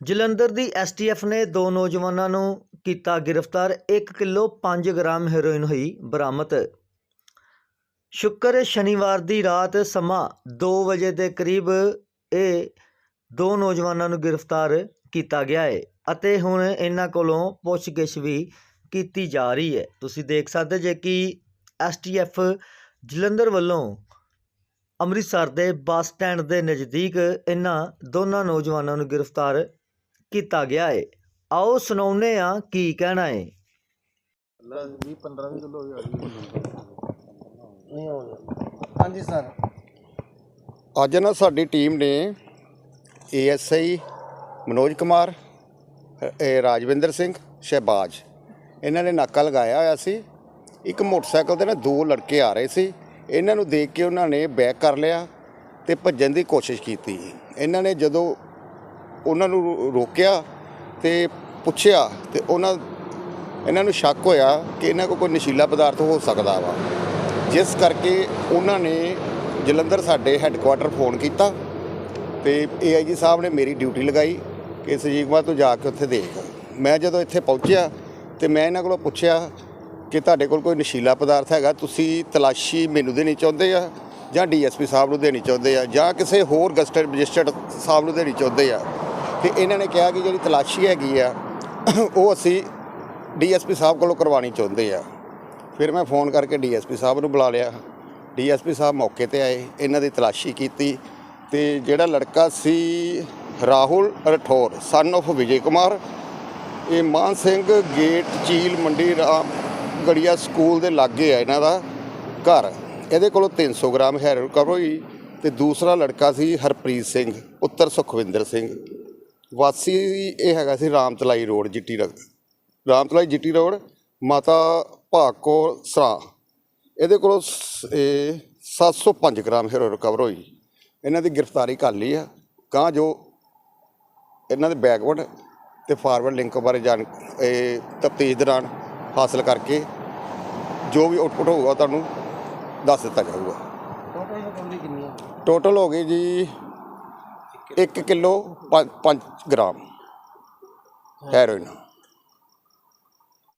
ਜਲੰਧਰ ਦੀ STF ਨੇ ਦੋ ਨੌਜਵਾਨਾਂ ਨੂੰ ਕੀਤਾ ਗ੍ਰਿਫਤਾਰ 1 ਕਿਲੋ 5 ਗ੍ਰਾਮ ਹੈਰੋਇਨ ਹੋਈ ਬਰਾਮਦ। ਸ਼ੁੱਕਰ ਸ਼ਨੀਵਾਰ ਦੀ ਰਾਤ ਸਮਾਂ 2 ਵਜੇ ਦੇ ਕਰੀਬ ਇਹ ਦੋ ਨੌਜਵਾਨਾਂ ਨੂੰ ਗ੍ਰਿਫਤਾਰ ਕੀਤਾ ਗਿਆ ਹੈ ਅਤੇ ਹੁਣ ਇਹਨਾਂ ਕੋਲੋਂ ਪੁੱਛਗਿੱਛ ਵੀ ਕੀਤੀ ਜਾ ਰਹੀ ਹੈ ਤੁਸੀਂ ਦੇਖ ਸਕਦੇ ਜੇ ਕਿ ਐਸਟੀਐਫ ਜਲੰਧਰ ਵੱਲੋਂ ਅੰਮ੍ਰਿਤਸਰ ਦੇ ਬੱਸ ਸਟੈਂਡ ਦੇ ਨਜ਼ਦੀਕ ਇਹਨਾਂ ਦੋਨਾਂ ਨੌਜਵਾਨਾਂ ਨੂੰ ਗ੍ਰਿਫਤਾਰ ਕੀਤਾ ਗਿਆ ਹੈ ਆਓ ਸੁਣਾਉਂਦੇ ਆ ਕੀ ਕਹਿਣਾ ਹੈ ਵੀਹ 15 ਵੀ ਕਿਲੋ ਹੋ ਗਈ ਨਹੀਂ ਹੋਣੀ ਹਾਂਜੀ ਸਰ। ਅੱਜ ਨਾ ਸਾਡੀ ਟੀਮ ਨੇ ਏਐਸਆਈ ਮਨੋਜ ਕੁਮਾਰ ਰਾਜਵਿੰਦਰ ਸਿੰਘ ਸ਼ਹਿਬਾਜ। ਇਹਨਾਂ ਨੇ ਨਾਕਾ ਲਗਾਇਆ ਹੋਇਆ ਸੀ। ਇੱਕ ਮੋਟਰਸਾਈਕਲ ਤੇ ਨਾ ਦੋ ਲੜਕੇ ਆ ਰਹੇ ਸੀ। ਇਹਨਾਂ ਨੂੰ ਦੇਖ ਕੇ ਉਹਨਾਂ ਨੇ ਬੈਕ ਕਰ ਲਿਆ ਤੇ ਭੱਜਣ ਦੀ ਕੋਸ਼ਿਸ਼ ਕੀਤੀ। ਇਹਨਾਂ ਨੇ ਜਦੋਂ ਉਹਨਾਂ ਨੂੰ ਰੋਕਿਆ ਤੇ ਪੁੱਛਿਆ ਤੇ ਉਹਨਾਂ, ਇਹਨਾਂ ਨੂੰ ਸ਼ੱਕ ਹੋਇਆ ਕਿ ਇਹਨਾਂ ਕੋਲ ਕੋਈ ਨਸ਼ੀਲਾ ਪਦਾਰਥ ਹੋ ਸਕਦਾ ਵਾ। ਜਿਸ ਕਰਕੇ ਉਹਨਾਂ ਨੇ ਜਲੰਧਰ ਸਾਡੇ ਹੈੱਡਕੁਆਟਰ ਫੋਨ ਕੀਤਾ ਤੇ ਏਆਈਜੀ ਸਾਹਿਬ ਨੇ ਮੇਰੀ ਡਿਊਟੀ ਲਗਾਈ ਕਿ ਸੰਜੀਵ ਤੋਂ ਜਾ ਕੇ ਉੱਥੇ ਦੇਖ। ਮੈਂ ਜਦੋਂ ਇੱਥੇ ਪਹੁੰਚਿਆ ਤੇ ਮੈਂ ਇਹਨਾਂ ਕੋਲੋਂ ਪੁੱਛਿਆ ਕਿ ਤੁਹਾਡੇ ਕੋਲ ਕੋਈ ਨਸ਼ੀਲਾ ਪਦਾਰਥ ਹੈਗਾ, ਤੁਸੀਂ ਤਲਾਸ਼ੀ ਮੈਨੂੰ ਦੇਣੀ ਚਾਹੁੰਦੇ ਆ ਜਾਂ ਡੀਐਸਪੀ ਸਾਹਿਬ ਨੂੰ ਦੇਣੀ ਚਾਹੁੰਦੇ ਆ ਜਾਂ ਕਿਸੇ ਹੋਰ ਗਸਟਡ ਰਜਿਸਟਰਡ ਸਾਹਿਬ ਨੂੰ ਦੇਣੀ ਚਾਹੁੰਦੇ ਆ? ਤੇ ਇਹਨਾਂ ਨੇ ਕਿਹਾ ਕਿ ਜਿਹੜੀ ਤਲਾਸ਼ੀ ਹੈਗੀ ਆ, ਉਹ ਅਸੀਂ ਡੀਐਸਪੀ ਸਾਹਿਬ ਕੋਲੋਂ ਕਰਵਾਉਣੀ ਚਾਹੁੰਦੇ ਆ। ਫਿਰ ਮੈਂ ਫੋਨ ਕਰਕੇ ਡੀਐਸਪੀ ਸਾਹਿਬ ਨੂੰ ਬੁਲਾ ਲਿਆ। ਡੀਐਸਪੀ ਸਾਹਿਬ ਮੌਕੇ ਤੇ ਆਏ, ਇਹਨਾਂ ਦੀ ਤਲਾਸ਼ੀ ਕੀਤੀ ਤੇ ਜਿਹੜਾ ਲੜਕਾ ਸੀ ਰਾਹੁਲ ਰਠੌਰ ਸਨ of ਵਿਜੇ ਕੁਮਾਰ, ਇਹ ਮਾਨ ਸਿੰਘ ਗੇਟ ਚੀਲ ਮੰਡੀ, ਰਾਮ ਗੜੀਆ ਸਕੂਲ ਦੇ ਲਾਗੇ ਆ ਇਹਨਾਂ ਦਾ ਘਰ। ਇਹਦੇ ਕੋਲੋਂ 300 ਗ੍ਰਾਮ ਹੈਰੋਇਨ ਰਿਕਵਰ ਹੋਈ ਤੇ ਦੂਸਰਾ ਲੜਕਾ ਸੀ ਹਰਪ੍ਰੀਤ ਸਿੰਘ, ਪੁੱਤਰ ਸੁਖਵਿੰਦਰ ਸਿੰਘ। ਵਾਸੀ ਇਹ ਹੈਗਾ ਸੀ ਰਾਮਤਲਾਈ ਰੋਡ ਜਿੱਟੀ ਰਗ ਰਾਮਤਲਾਈ ਜਿੱਟੀ ਰੋਡ ਮਾਤਾ ਭਾਕੋ ਸਰਾ। ਇਹਦੇ ਕੋਲੋਂ ਇਹ 705 ਗ੍ਰਾਮ ਹੈਰੋ ਰਿਕਵਰ ਹੋਈ। ਇਹਨਾਂ ਦੀ ਗ੍ਰਿਫਤਾਰੀ ਕਰ ਲਈ ਆ। ਕਾਂ ਜੋ ਇਹਨਾਂ ਦੇ ਬੈਕਵਰਡ ਤੇ ਫਾਰਵਰਡ ਲਿੰਕ ਬਾਰੇ ਜਾਣ ਇਹ ਤਫਤੀਸ਼ ਦੌਰਾਨ ਹਾਸਲ ਕਰਕੇ ਜੋ ਵੀ ਆਊਟਪੁੱਟ ਹੋਊਗਾ ਤੁਹਾਨੂੰ ਦੱਸ ਦਿੱਤਾ ਜਾਊਗਾ। ਟੋਟਲ ਰਕਮ ਕਿੰਨੀ ਹੈ ਟੋਟਲ ਹੋ ਗਈ ਜੀ 1 ਕਿਲੋ 5 ਗ੍ਰਾਮ ਹੈਰੋਇਨ।